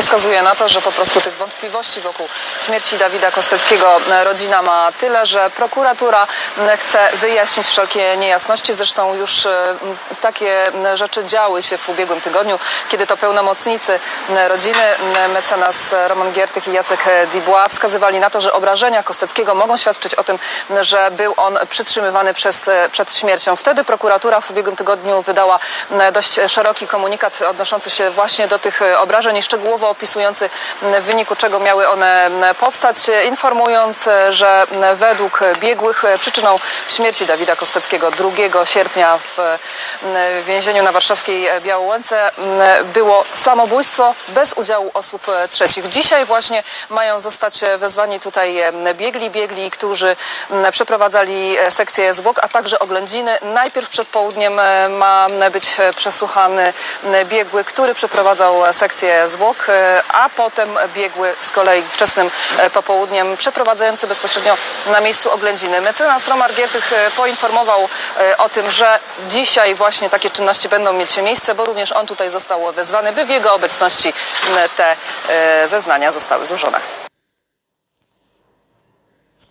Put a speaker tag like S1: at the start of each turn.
S1: Wszystko wskazuje na to, że po prostu tych wątpliwości wokół śmierci Dawida Kosteckiego e, rodzina ma tyle, że prokuratura m, chce wyjaśnić wszelkie niejasności. Zresztą już e, takie rzeczy działy się w ubiegłym tygodniu, kiedy to pełnomocnicy rodziny, mecenas Roman Giertych i Jacek Dubois wskazywali na to, że obrażenia Kosteckiego mogą świadczyć o tym, że był on przytrzymywany przez, e, przed śmiercią. Wtedy prokuratura w ubiegłym tygodniu wydała dość szeroki komunikat odnoszący się właśnie do tych e, obrażeń i szczegółowo opisujący m, w wyniku czego miały one m, powstać, e, informując, e, że m, według biegłych e, przyczyną śmierci Dawida Kosteckiego 2 sierpnia w więzieniu na warszawskiej Białołęce było samobójstwo bez udziału osób trzecich. Dzisiaj właśnie mają zostać wezwani tutaj biegli, biegli, którzy przeprowadzali sekcję zwłok, a także oględziny. Najpierw przed południem ma być przesłuchany biegły, który przeprowadzał sekcję zwłok, a potem biegły z kolei wczesnym e, popołudniem przeprowadzający bezpośrednio na miejscu oględziny. Mecenas Romar Giertych e, poinformował e, o tym, że dzisiaj właśnie takie czynności będą mieć miejsce, bo również on tutaj został wezwany, by w jego obecności te e, zeznania zostały złożone.